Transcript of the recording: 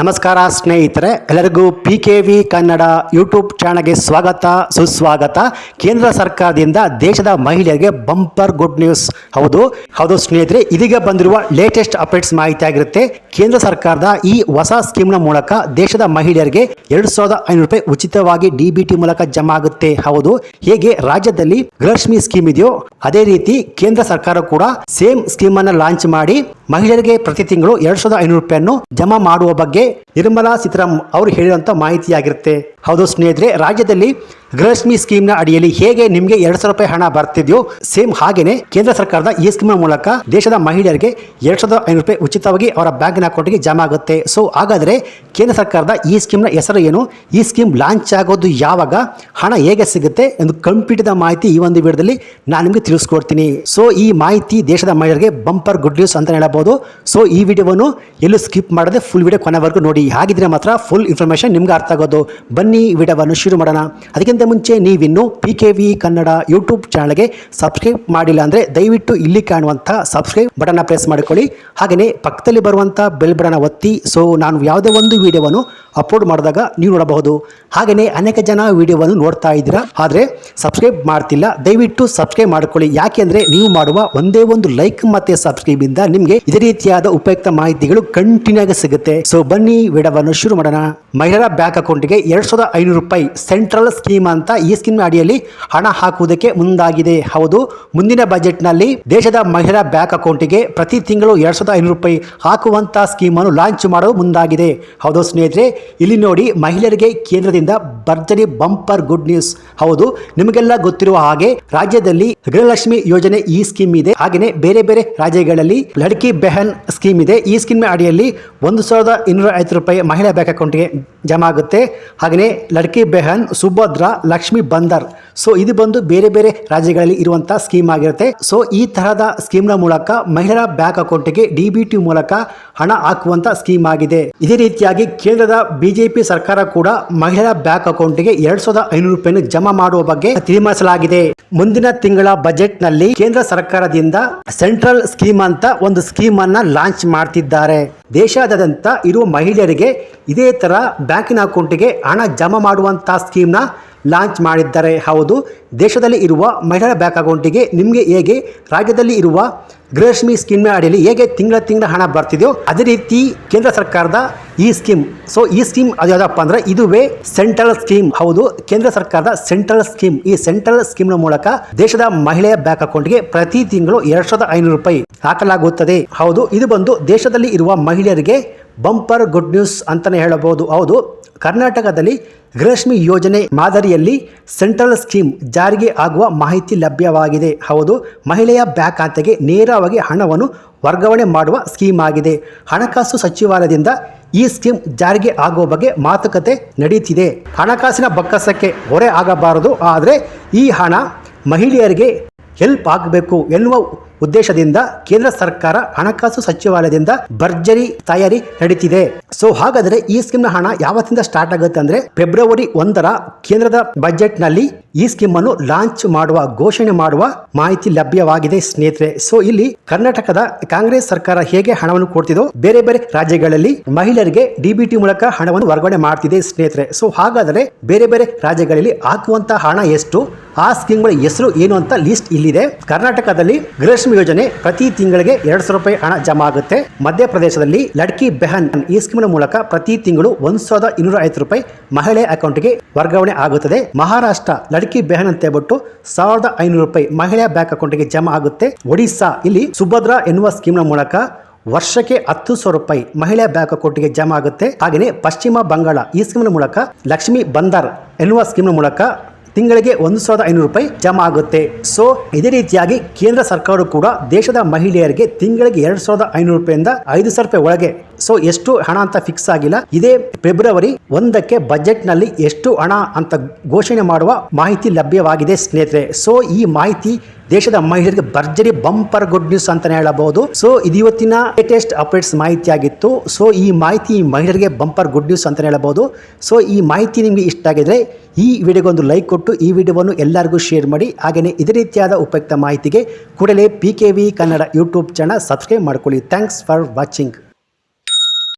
ನಮಸ್ಕಾರ ಸ್ನೇಹಿತರೆ, ಎಲ್ಲರಿಗೂ P K V Kannada YouTube ಚಾನಲ್ಗೆ ಸ್ವಾಗತ, ಸುಸ್ವಾಗತ. ಕೇಂದ್ರ ಸರ್ಕಾರದಿಂದ ದೇಶದ ಮಹಿಳೆಯರಿಗೆ ಬಂಪರ್ ಗುಡ್ ನ್ಯೂಸ್ ಹೌದು ಹೌದು ಸ್ನೇಹಿತರೆ, ಇದೀಗ ಬಂದಿರುವ ಲೇಟೆಸ್ಟ್ ಅಪ್ಡೇಟ್ಸ್ ಮಾಹಿತಿ ಆಗಿರುತ್ತೆ ಕೇಂದ್ರ ಸರ್ಕಾರದ ಈ ಹೊಸ ಸ್ಕೀಮ್ನ ಮೂಲಕ ದೇಶದ ಮಹಿಳೆಯರಿಗೆ ಎರಡು ಸಾವಿರದ ಐನೂರು ರೂಪಾಯಿ ಉಚಿತವಾಗಿ ಡಿ ಬಿ ಟಿ ಮೂಲಕ ಜಮಾ ಆಗುತ್ತೆ. ಹೌದು, ಹೇಗೆ ರಾಜ್ಯದಲ್ಲಿ ಗೃಹಲಕ್ಷ್ಮಿ ಸ್ಕೀಮ್ ಇದೆಯೋ, ಅದೇ ರೀತಿ ಕೇಂದ್ರ ಸರ್ಕಾರ ಕೂಡ ಸೇಮ್ ಸ್ಕೀಮ್ ಅನ್ನು ಲಾಂಚ್ ಮಾಡಿ ಮಹಿಳೆಯರಿಗೆ ಪ್ರತಿ ತಿಂಗಳು ಎರಡ್ ಸಾವಿರದ ಐನೂರು ರೂಪಾಯಿಯನ್ನು ಜಮಾ ಮಾಡುವ ಬಗ್ಗೆ ನಿರ್ಮಲಾ ಸೀತಾರಾಮ್ ಅವರು ಮಾಹಿತಿ ಮಾಹಿತಿಯಾಗಿರುತ್ತೆ. ಹೌದು ಸ್ನೇಹಿತರೆ ರಾಜ್ಯದಲ್ಲಿ ಗೃಹಲಕ್ಷ್ಮಿ ಸ್ಕೀಮ್ನ ಅಡಿಯಲ್ಲಿ ಹೇಗೆ ನಿಮಗೆ ಎರಡು ಸಾವಿರ ರೂಪಾಯಿ ಹಣ ಬರ್ತಿದೆಯೋ ಸೇಮ್ ಹಾಗೇನೆ ಕೇಂದ್ರ ಸರ್ಕಾರದ ಈ ಸ್ಕೀಮ್ನ ಮೂಲಕ ದೇಶದ ಮಹಿಳೆಯರಿಗೆ ಎರಡು ಸಾವಿರದ ಐನೂರು ರೂಪಾಯಿ ಉಚಿತವಾಗಿ ಅವರ ಬ್ಯಾಂಕಿನ ಅಕೌಂಟ್ಗೆ ಜಮಾ ಆಗುತ್ತೆ. ಸೊ ಹಾಗಾದ್ರೆ ಕೇಂದ್ರ ಸರ್ಕಾರದ ಈ ಸ್ಕೀಮ್ನ ಹೆಸರು ಏನು? ಈ ಸ್ಕೀಮ್ ಲಾಂಚ್ ಆಗೋದು ಯಾವಾಗ? ಹಣ ಹೇಗೆ ಸಿಗುತ್ತೆ ಎಂದು ಕಂಪ್ಲೀಟ್ ಮಾಹಿತಿ ಈ ಒಂದು ವಿಡಿಯೋದಲ್ಲಿ ನಾನು ನಿಮಗೆ ತಿಳಿಸ್ಕೊಡ್ತೀನಿ. ಸೊ ಈ ಮಾಹಿತಿ ದೇಶದ ಮಹಿಳೆಯರಿಗೆ ಬಂಪರ್ ಗುಡ್ ನ್ಯೂಸ್ ಅಂತ ಹೇಳಬಹುದು ಸೊ ಈ ವಿಡಿಯೋವನ್ನು ಎಲ್ಲೂ ಸ್ಕಿಪ್ ಮಾಡದೆ ಫುಲ್ ವಿಡಿಯೋ ಕೊನೆವರೆಗೂ ನೋಡಿ. ಹಾಗಿದ್ರೆ ಮಾತ್ರ ಫುಲ್ ಇನ್ಫಾರ್ಮೇಶನ್ ನಿಮ್ಗೆ ಅರ್ಥ ಆಗೋದು. ಬನ್ನಿ ವಿಡಿಯೋವನ್ನು ಶುರು ಮಾಡೋಣ. ಅದಕ್ಕಿಂತ ಮುಂಚೆ ನೀವಿನ್ನು P K V Kannada YouTube ಚಾನಲ್ಗೆ ಸಬ್ಸ್ಕ್ರೈಬ್ ಮಾಡಿಲ್ಲ ಅಂದರೆ ದಯವಿಟ್ಟು ಇಲ್ಲಿ ಕಾಣುವಂಥ ಸಬ್ಸ್ಕ್ರೈಬ್ ಬಟನ್ನ ಪ್ರೆಸ್ ಮಾಡಿಕೊಳ್ಳಿ. ಹಾಗೆಯೇ ಪಕ್ಕದಲ್ಲಿ ಬರುವಂಥ ಬೆಲ್ ಬಟನ್ನ ಒತ್ತಿ. ಸೊ ನಾನು ಯಾವುದೇ ಒಂದು ವಿಡಿಯೋವನ್ನು ಅಪ್ಲೋಡ್ ಮಾಡಿದಾಗ ನೀವು ನೋಡಬಹುದು. ಹಾಗೆಯೇ ಅನೇಕ ಜನ ವಿಡಿಯೋವನ್ನು ನೋಡ್ತಾ ಇದ್ದೀರಾ. ಆದರೆ ಸಬ್ಸ್ಕ್ರೈಬ್ ಮಾಡ್ತಿಲ್ಲ. ದಯವಿಟ್ಟು ಸಬ್ಸ್ಕ್ರೈಬ್ ಮಾಡ್ಕೊಳ್ಳಿ. ಯಾಕೆಂದರೆ ನೀವು ಮಾಡುವ ಒಂದೇ ಒಂದು ಲೈಕ್ ಮತ್ತು ಸಬ್ಸ್ಕ್ರೈಬ್ ಇಂದ ನಿಮಗೆ ಇದೇ ರೀತಿಯಾದ ಉಪಯುಕ್ತ ಮಾಹಿತಿಗಳು ಕಂಟಿನ್ಯೂ ಸಿಗುತ್ತೆ. ಸೊ ಬನ್ನಿ ವಿಡವನ್ನು ಶುರು ಮಾಡೋಣ. ಮಹಿಳಾ ಬ್ಯಾಂಕ್ ಅಕೌಂಟ್ಗೆ ಎರಡು ಸಾವಿರದ ಐನೂರು ರೂಪಾಯಿ ಸೆಂಟ್ರಲ್ ಸ್ಕೀಮ್ ಅಂತ ಈ ಸ್ಕೀಮ್ ಅಡಿಯಲ್ಲಿ ಹಣ ಹಾಕುವುದಕ್ಕೆ ಮುಂದಾಗಿದೆ. ಹೌದು, ಮುಂದಿನ ಬಜೆಟ್ನಲ್ಲಿ ದೇಶದ ಮಹಿಳಾ ಬ್ಯಾಂಕ್ ಅಕೌಂಟಿಗೆ ಪ್ರತಿ ತಿಂಗಳು ಎರಡ್ ಸಾವಿರದ ಐನೂರು ರೂಪಾಯಿ ಹಾಕುವಂತ ಸ್ಕೀಮ್ ಅನ್ನು ಲಾಂಚ್ ಮಾಡಲು ಮುಂದಾಗಿದೆ. ಹೌದು ಸ್ನೇಹಿತರೆ, ಇಲ್ಲಿ ನೋಡಿ ಮಹಿಳೆಯರಿಗೆ ಕೇಂದ್ರದಿಂದ ಭರ್ಜರಿ ಬಂಪರ್ ಗುಡ್ ನ್ಯೂಸ್. ಹೌದು, ನಿಮಗೆಲ್ಲ ಗೊತ್ತಿರುವ ಹಾಗೆ ರಾಜ್ಯದಲ್ಲಿ ಗೃಹಲಕ್ಷ್ಮಿ ಯೋಜನೆ ಈ ಸ್ಕೀಮ್ ಇದೆ. ಹಾಗೆಯೇ ಬೇರೆ ಬೇರೆ ರಾಜ್ಯಗಳಲ್ಲಿ ಲಡ್ಕಿ ಬೆಹನ್ ಸ್ಕೀಮ್ ಇದೆ. ಈ ಸ್ಕೀಮ್ ಅಡಿಯಲ್ಲಿ ಒಂದು ಸಾವಿರದ ಇನ್ನೂರ ಐವತ್ತು ರೂಪಾಯಿ ಮಹಿಳಾ ಬ್ಯಾಂಕ್ ಅಕೌಂಟ್ಗೆ ಜಮಾ ಆಗುತ್ತೆ ಹಾಗೆಯೇ ಲಡ್ಕಿ ಬೆಹನ್, ಸುಭದ್ರ, ಲಕ್ಷ್ಮಿ ಬಂದರ್. ಸೊ ಇದು ಬಂದು ಬೇರೆ ಬೇರೆ ರಾಜ್ಯಗಳಲ್ಲಿ ಇರುವಂಥ ಸ್ಕೀಮ್ ಆಗಿರುತ್ತೆ. ಸೊ ಈ ತರಹದ ಸ್ಕೀಮ್ನ ಮೂಲಕ ಮಹಿಳಾ ಬ್ಯಾಂಕ್ ಅಕೌಂಟ್ಗೆ ಡಿ ಬಿ ಟಿ ಮೂಲಕ ಹಣ ಹಾಕುವಂತ ಸ್ಕೀಮ್ ಆಗಿದೆ. ಇದೇ ರೀತಿಯಾಗಿ ಕೇಂದ್ರದ ಬಿಜೆಪಿ ಸರ್ಕಾರ ಕೂಡ ಮಹಿಳಾ ಬ್ಯಾಂಕ್ ಅಕೌಂಟ್ಗೆ ಎರಡ್ ಸಾವಿರದ ಐನೂರು ರೂಪಾಯಿ ಜಮಾ ಮಾಡುವ ಬಗ್ಗೆ ತೀರ್ಮಾನಿಸಲಾಗಿದೆ. ಮುಂದಿನ ತಿಂಗಳ ಬಜೆಟ್ನಲ್ಲಿ ಕೇಂದ್ರ ಸರ್ಕಾರದಿಂದ ಸೆಂಟ್ರಲ್ ಸ್ಕೀಮ್ ಅಂತ ಒಂದು ಸ್ಕೀಮ್ ಅನ್ನ ಲಾಂಚ್ ಮಾಡ್ತಿದ್ದಾರೆ. ದೇಶಾದ್ಯಂತ ಇರುವ ಮಹಿಳೆಯರಿಗೆ ಇದೇ ಥರ ಬ್ಯಾಂಕಿನ ಅಕೌಂಟಿಗೆ ಹಣ ಜಮಾ ಮಾಡುವಂಥ ಸ್ಕೀಮ್ನ ಲಾಂಚ್ ಮಾಡಿದ್ದಾರೆ. ಹೌದು, ದೇಶದಲ್ಲಿ ಇರುವ ಮಹಿಳಾ ಬ್ಯಾಂಕ್ ಅಕೌಂಟಿಗೆ ನಿಮಗೆ ಹೇಗೆ, ರಾಜ್ಯದಲ್ಲಿ ಇರುವ ಗೃಹಲಕ್ಷ್ಮಿ ಸ್ಕೀಮ್ ಅಡಿಯಲ್ಲಿ ಹೇಗೆ ತಿಂಗಳ ತಿಂಗಳ ಹಣ ಬರ್ತಿದೆಯೋ, ಅದೇ ರೀತಿ ಕೇಂದ್ರ ಸರ್ಕಾರದ ಈ ಸ್ಕೀಮ್, ಸೊ ಈ ಸ್ಕೀಮ್ ಅದು ಯಾವುದಪ್ಪ ಅಂದರೆ ಇದುವೇ ಸೆಂಟ್ರಲ್ ಸ್ಕೀಮ್. ಹೌದು, ಕೇಂದ್ರ ಸರ್ಕಾರದ ಸೆಂಟ್ರಲ್ ಸ್ಕೀಮ್. ಈ ಸೆಂಟ್ರಲ್ ಸ್ಕೀಮ್ನ ಮೂಲಕ ದೇಶದ ಮಹಿಳೆಯ ಬ್ಯಾಂಕ್ ಅಕೌಂಟ್ಗೆ ಪ್ರತಿ ತಿಂಗಳು ಎರಡು ಸಾವಿರದ ಐನೂರು ರೂಪಾಯಿ ಹಾಕಲಾಗುತ್ತದೆ. ಹೌದು, ಇದು ಬಂದು ದೇಶದಲ್ಲಿ ಇರುವ ಮಹಿಳೆಯರಿಗೆ ಬಂಪರ್ ಗುಡ್ ನ್ಯೂಸ್ ಅಂತಲೇ ಹೇಳಬಹುದು. ಹೌದು, ಕರ್ನಾಟಕದಲ್ಲಿ ಗೃಹಲಕ್ಷ್ಮಿ ಯೋಜನೆ ಮಾದರಿಯಲ್ಲಿ ಸೆಂಟ್ರಲ್ ಸ್ಕೀಮ್ ಜಾರಿಗೆ ಆಗುವ ಮಾಹಿತಿ ಲಭ್ಯವಾಗಿದೆ. ಹೌದು, ಮಹಿಳೆಯ ಬ್ಯಾಂಕ್ ಖಾತೆಗೆ ನೇರವಾಗಿ ಹಣವನ್ನು ವರ್ಗಾವಣೆ ಮಾಡುವ ಸ್ಕೀಮ್ ಆಗಿದೆ. ಹಣಕಾಸು ಸಚಿವಾಲಯದಿಂದ ಈ ಸ್ಕೀಮ್ ಜಾರಿಗೆ ಆಗುವ ಬಗ್ಗೆ ಮಾತುಕತೆ ನಡೆಯುತ್ತಿದೆ ಹಣಕಾಸಿನ ಬಕ್ಕಸಕ್ಕೆ ಹೊರೆ ಆಗಬಾರದು, ಆದರೆ ಈ ಹಣ ಮಹಿಳೆಯರಿಗೆ ಹೆಲ್ಪ್ ಆಗಬೇಕು ಎನ್ನುವ ಉದ್ದೇಶದಿಂದ ಕೇಂದ್ರ ಸರ್ಕಾರ ಹಣಕಾಸು ಸಚಿವಾಲಯದಿಂದ ಭರ್ಜರಿ ತಯಾರಿ ನಡೀತಿದೆ. ಸೊ ಹಾಗಾದ್ರೆ ಈ ಸ್ಕೀಮ್ನ ಹಣ ಯಾವತ್ತಿಂದ ಸ್ಟಾರ್ಟ್ ಆಗುತ್ತೆ ಅಂದ್ರೆ ಫೆಬ್ರವರಿ ಒಂದರ ಕೇಂದ್ರದ ಬಜೆಟ್ನಲ್ಲಿ ಈ ಸ್ಕೀಮ್ ಅನ್ನು ಲಾಂಚ್ ಮಾಡುವ, ಘೋಷಣೆ ಮಾಡುವ ಮಾಹಿತಿ ಲಭ್ಯವಾಗಿದೆ ಸ್ನೇಹಿತರೆ. ಸೊ ಇಲ್ಲಿ ಕರ್ನಾಟಕದ ಕಾಂಗ್ರೆಸ್ ಸರ್ಕಾರ ಹೇಗೆ ಹಣವನ್ನು ಕೊಡ್ತಿದೋ ಬೇರೆ ಬೇರೆ ರಾಜ್ಯಗಳಲ್ಲಿ ಮಹಿಳೆಯರಿಗೆ ಡಿಬಿಟಿ ಮೂಲಕ ಹಣವನ್ನು ವರ್ಗಾವಣೆ ಮಾಡ್ತಿದೆ ಸ್ನೇಹಿತರೆ. ಸೊ ಹಾಗಾದರೆ ಬೇರೆ ಬೇರೆ ರಾಜ್ಯಗಳಲ್ಲಿ ಹಾಕುವಂತಹ ಹಣ ಎಷ್ಟು? ಆ ಸ್ಕೀಮ್ಗಳ ಹೆಸರು ಏನು ಅಂತ ಲಿಸ್ಟ್ ಇಲ್ಲಿದೆ. ಕರ್ನಾಟಕದಲ್ಲಿ ಗೃಹಲಕ್ಷ್ಮಿ ಯೋಜನೆ ಪ್ರತಿ ತಿಂಗಳಿಗೆ ಎರಡ್ ಸಾವಿರ ರೂಪಾಯಿ ಹಣ ಜಮಾ ಆಗುತ್ತೆ. ಮಧ್ಯಪ್ರದೇಶದಲ್ಲಿ ಲಡ್ಕಿ ಬೆಹನ್ ಈ ಸ್ಕೀಮ್ನ ಮೂಲಕ ಪ್ರತಿ ತಿಂಗಳು ಒಂದ್ ಸಾವಿರದ ಇನ್ನೂರ ಐವತ್ತು ರೂಪಾಯಿ ಮಹಿಳೆ ಅಕೌಂಟ್ಗೆ ವರ್ಗಾವಣೆ ಆಗುತ್ತದೆ. ಮಹಾರಾಷ್ಟ್ರ ಲಡ್ಕಿ ಬೆಹನ್ ಅಂತ ಹೇಳ್ಬಿಟ್ಟು ಸಾವಿರದ ಐನೂರು ರೂಪಾಯಿ ಮಹಿಳೆಯ ಬ್ಯಾಂಕ್ ಅಕೌಂಟ್ಗೆ ಜಮಾ ಆಗುತ್ತೆ. ಒಡಿಶಾ ಇಲ್ಲಿ ಸುಭದ್ರಾ ಎನ್ನುವ ಸ್ಕೀಮ್ನ ಮೂಲಕ ವರ್ಷಕ್ಕೆ ಹತ್ತು ಸಾವಿರ ರೂಪಾಯಿ ಮಹಿಳೆಯ ಬ್ಯಾಂಕ್ ಅಕೌಂಟ್ಗೆ ಜಮಾ ಆಗುತ್ತೆ. ಹಾಗೆಯೇ ಪಶ್ಚಿಮ ಬಂಗಾಳ ಈ ಸ್ಕೀಮ್ನ ಮೂಲಕ ಲಕ್ಷ್ಮಿ ಬಂದರ್ ಎನ್ನುವ ಸ್ಕೀಮ್ನ ಮೂಲಕ ತಿಂಗಳಿಗೆ ಒಂದು ಸಾವಿರದ ಐನೂರು ರೂಪಾಯಿ ಜಮಾ ಆಗುತ್ತೆ. ಸೊ ಇದೇ ರೀತಿಯಾಗಿ ಕೇಂದ್ರ ಸರ್ಕಾರ ಕೂಡ ದೇಶದ ಮಹಿಳೆಯರಿಗೆ ತಿಂಗಳಿಗೆ ಎರಡ್ ಸಾವಿರದ ಐನೂರು ರೂಪಾಯಿಂದ ಐದು ಸಾವಿರ ರೂಪಾಯಿ ಒಳಗೆ. ಸೊ ಎಷ್ಟು ಹಣ ಅಂತ ಫಿಕ್ಸ್ ಆಗಿಲ್ಲ. ಇದೇ ಫೆಬ್ರವರಿ ಒಂದಕ್ಕೆ ಬಜೆಟ್ನಲ್ಲಿ ಎಷ್ಟು ಹಣ ಅಂತ ಘೋಷಣೆ ಮಾಡುವ ಮಾಹಿತಿ ಲಭ್ಯವಾಗಿದೆ ಸ್ನೇಹಿತರೆ. ಸೊ ಈ ಮಾಹಿತಿ ದೇಶದ ಮಹಿಳೆಯರಿಗೆ ಭರ್ಜರಿ ಬಂಪರ್ ಗುಡ್ ನ್ಯೂಸ್ ಅಂತ ಹೇಳಬಹುದು. ಸೊ ಇದು ಇವತ್ತಿನ ಲೇಟೆಸ್ಟ್ ಅಪ್ಡೇಟ್ಸ್ ಮಾಹಿತಿ ಆಗಿತ್ತು ಸೊ ಈ ಮಾಹಿತಿ ಮಹಿಳೆಯರಿಗೆ ಬಂಪರ್ ಗುಡ್ ನ್ಯೂಸ್ ಅಂತ ಹೇಳಬಹುದು. ಸೊ ಈ ಮಾಹಿತಿ ನಿಮಗೆ ಇಷ್ಟ ಆಗಿದ್ರೆ ಈ ವಿಡಿಯೋಗೆ ಒಂದು ಲೈಕ್ ಕೊಟ್ಟು ಈ ವಿಡಿಯೋವನ್ನು ಎಲ್ಲರಿಗೂ ಶೇರ್ ಮಾಡಿ. ಹಾಗೆಯೇ ಇದೇ ರೀತಿಯಾದ ಉಪಯುಕ್ತ ಮಾಹಿತಿಗೆ ಕೂಡಲೇ P K V Kannada YouTube channel subscribe ಮಾಡ್ಕೊಳ್ಳಿ. Thanks for watching